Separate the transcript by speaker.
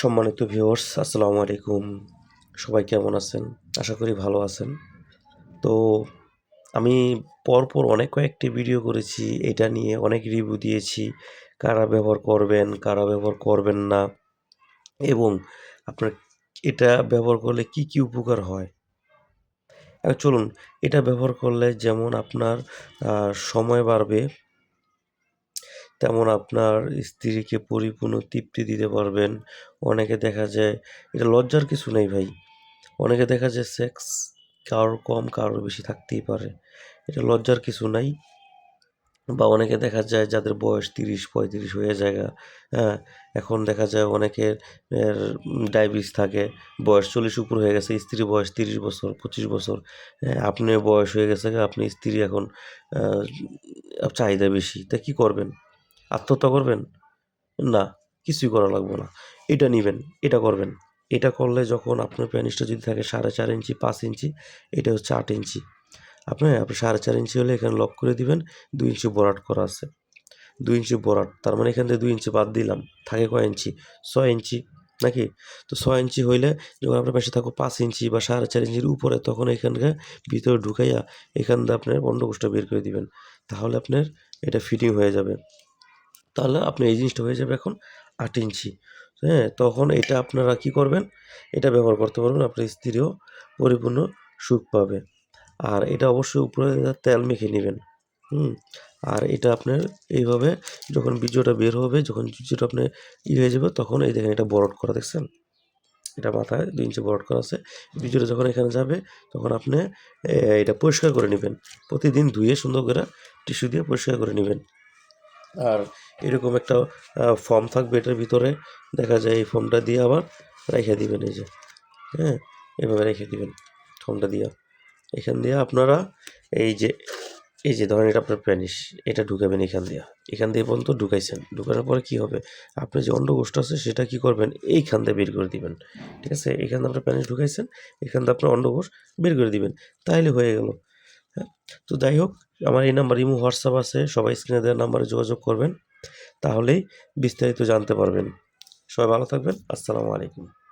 Speaker 1: সম্মানিত ভিউয়ার্স, আসসালামু আলাইকুম। সবাই কেমন আছেন? আশা করি ভালো আছেন। তো আমি পরপর অনেক কয়েকটি ভিডিও করেছি, এটা নিয়ে অনেক রিভিউ দিয়েছি, কারা ব্যবহার করবেন, কারা ব্যবহার করবেন না, এবং আপনার এটা ব্যবহার করলে কি কি উপকার হয়। চলুন, এটা ব্যবহার করলে যেমন আপনার সময় বাড়বে তেমন আপনার স্ত্রীকে পরিপূর্ণ তৃপ্তি দিতে পারবেন। অনেকে দেখা যায়, এটা লজ্জার কিছু নেই ভাই। অনেকে দেখা যায় সেক্স কারোর কম কারোর বেশি থাকতেই পারে। এটা লজ্জার কিছু নাই। বা অনেকে দেখা যায়, যাদের বয়স তিরিশ, পঁয়ত্রিশ হয়ে জায়গা হ্যাঁ এখন দেখা যায় অনেকের ডায়াবেটিস থাকে, বয়স চল্লিশ উপর হয়ে গেছে, স্ত্রীর বয়স তিরিশ বছর, পঁচিশ বছর হ্যাঁ আপনার বয়স হয়ে গেছে, আপনি স্ত্রী এখন চাহিদা বেশি, তা কি করবেন? আত্মহত্যা করবেন? না, কিছুই করা লাগবে না। এটা নেবেন, এটা করবেন। এটা করলে যখন আপনার প্যানিসটা যদি থাকে সাড়ে চার ইঞ্চি, পাঁচ ইঞ্চি, এটা হচ্ছে আট ইঞ্চি। আপনি আপনি সাড়ে চার ইঞ্চি হলে এখানে লক করে দিবেন, দুই ইঞ্চি বরাট করা আছে। দুই ইঞ্চি বরাট, তার মানে এখান থেকে দুই ইঞ্চি বাদ দিলাম। থাকে কয় ইঞ্চি? ছয় ইঞ্চি, নাকি? তো ছয় ইঞ্চি হইলে যখন আপনার পাশে থাকো পাঁচ ইঞ্চি বা সাড়ে চার ইঞ্চির উপরে, তখন এখানকে ভিতরে ঢুকাইয়া এখান দিয়ে আপনার বন্ধকোষটা বের করে দিবেন। তাহলে আপনার এটা ফিটিং হয়ে যাবে। তাহলে আপনার এই জিনিসটা হয়ে যাবে এখন আট ইঞ্চি। হ্যাঁ তখন এটা আপনারা কি করবেন? এটা ব্যবহার করতে পারবেন, আপনার স্ত্রীও পরিপূর্ণ সুখ পাবে। আর এটা অবশ্যই উপরে তেল মেখে নেবেন। হুম, আর এটা আপনার এইভাবে যখন বীর্যটা বের হবে, যখন বীর্যটা আপনার ই হয়ে যাবে, তখন এই দেখেন এটা বরট করা, দেখছেন? এটা মাথায় দুই ইঞ্চি বরট করা আছে। বীর্যটা যখন এখানে যাবে, তখন আপনি এটা পরিষ্কার করে নেবেন। প্রতিদিন ধুয়ে সুন্দর করে টিস্যু দিয়ে পরিষ্কার করে নেবেন। আর এরকম একটা ফর্ম থাকবে এটার ভিতরে। দেখা যায় এই ফর্মটা দিয়ে আবার রেখে দিবেন এই যে হ্যাঁ? এভাবে রেখে দিবেন ফর্মটা দিয়ে। এখান দিয়ে আপনারা এই যে এই যে ধরেন এটা আপনার প্যানিস এটা ঢুকাবেন এখান দিয়ে। এখান দিয়ে পর্যন্ত ঢুকাইছেন। ঢুকানোর পরে কি হবে? আপনি যে অন্ডকোষটা আছে সেটা কি করবেন? এইখান দিয়ে বের করে দিবেন। ঠিক আছে? এখান দিয়ে আপনার প্যানিস ঢুকাইছেন, এখান দিয়ে আপনার অন্ডকোষ বের করে দিবেন। তাইলে হয়ে গেল হ্যাঁ? তো যাই হোক, আমার এই নাম্বার ইমো হোয়াটসঅ্যাপ আছে। সবাই স্ক্রিনে দেওয়ার নাম্বারে যোগাযোগ করবেন। তাহলেই বিস্তারিত জানতে পারবেন। সবাই ভালো থাকবেন। আসসালামু আলাইকুম।